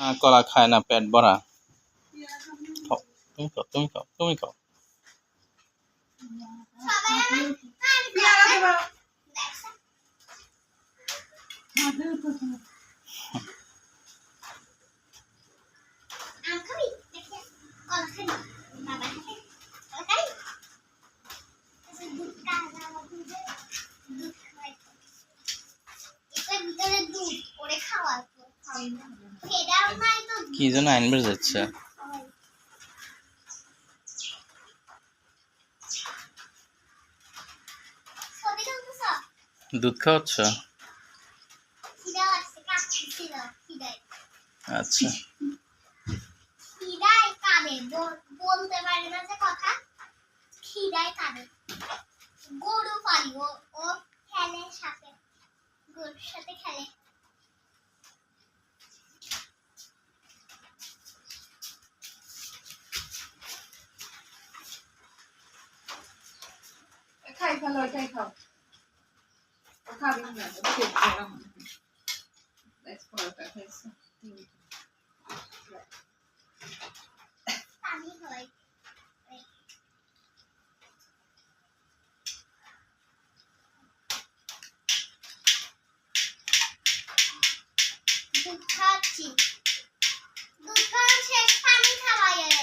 কলা খায় না পেট ভরা। খাও তুমি খাও তুমি খাও তুমি খাও। কি যেন আইন বেড়ে যাচ্ছে? দুধ খাওয়াচ্ছ। আচ্ছা বল- বলতে যে কথা গরু ও খেলে সাথে গরুর সাথে খেলে খাই ফেলো এটাই খাও। খাবি না পরোটা দুধ খাওয়া শেষ পানি খাওয়াই রে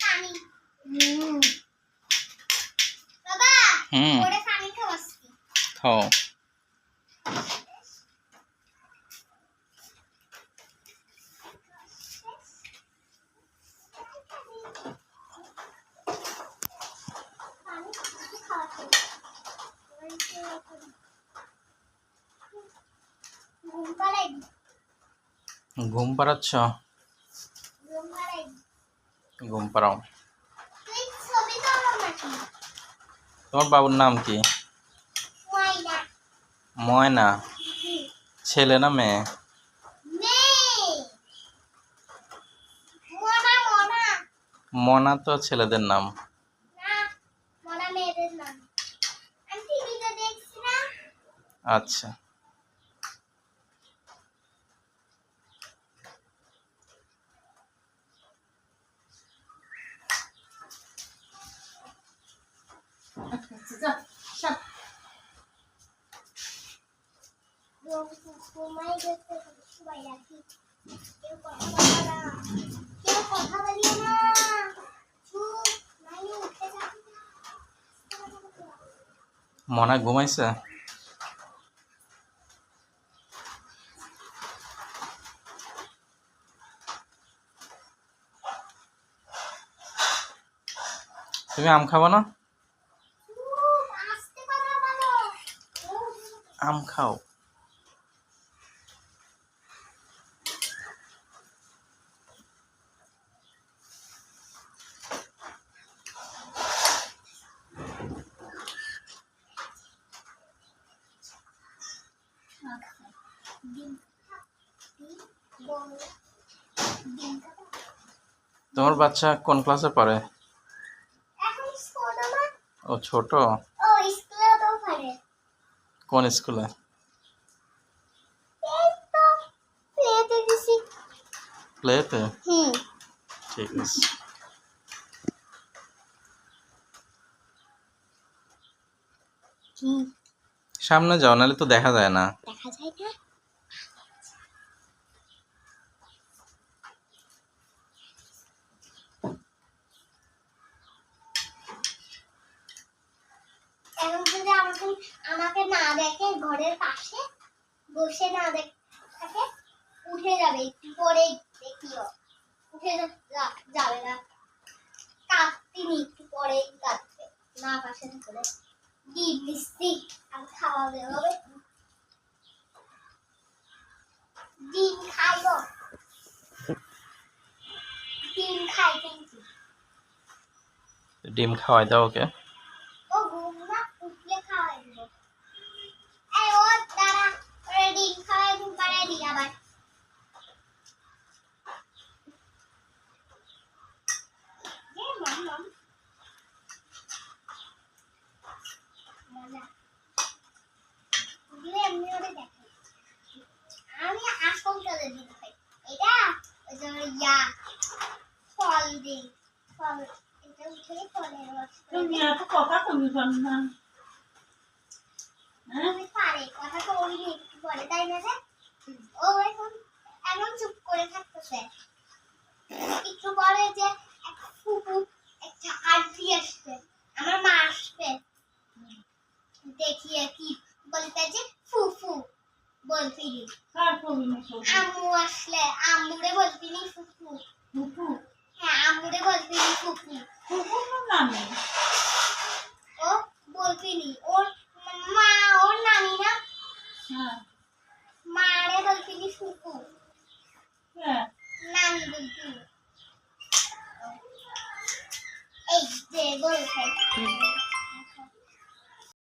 পানি বাবা হুম। খাও ঘুম পাড়াচ্ছ? ঘুম পাড়াও। তোমার বাবুর নাম কি? ময়না। ছেলে না মেয়ে? মনা তো ছেলেদের নাম। আচ্ছা আচ্ছা যা সব ঘুমাই গেছে সবাই রাখি কেউ কথা বলে না কেউ কথা বলিও না চুপ নাইলে উঠে যাবি না। মনা ঘুমাইছে? তুমি আম খাব না চুপ, আস্তে কথা বলো আম খাও। তোমার বাচ্চা কোন ক্লাসে পড়ে? ও ছোট? কোন স্কুলে? প্লেতে ঠিক আছে। সামনে যাও নাহলে তো দেখা যায় না দেখা যায় না এখন যদি আমাকে না দেখে ঘরের পাশে বসে না দেখ উঠে যাবে, একটু পরেই দেখিও। উঠে যাবে না। কাঁদতিনি একটু পরেই কাঁদবে। না পাশে থাকলে ডিম মিষ্টি আর খাওয়াবে হবে। ডিম খাইব। ডিম খাই ডিম খাওয়াই দাও ওকে ও ঘুম না উঠলে খাওয়াই দিব এই ও দাঁড়া ওরে ডিম খাওয়াই ঘুম পাড়াই দিই আবার এ মাম মাম মজা উঠলে এমনি ওরে দেখে আমি আসল কালে দিন খাই এটা ইয়া ফল দিই ফল এটা উঠে ফলের তুমি এত কথা কমি পার না। হ্যাঁ? আমি পারে কথা তো ওই একটু পরে তাই না রে? ও এখন এমন চুপ করে থাকতেছে। একটু পরে যে এক ফুপু একটা আন্টি আসবে আমার Yeah.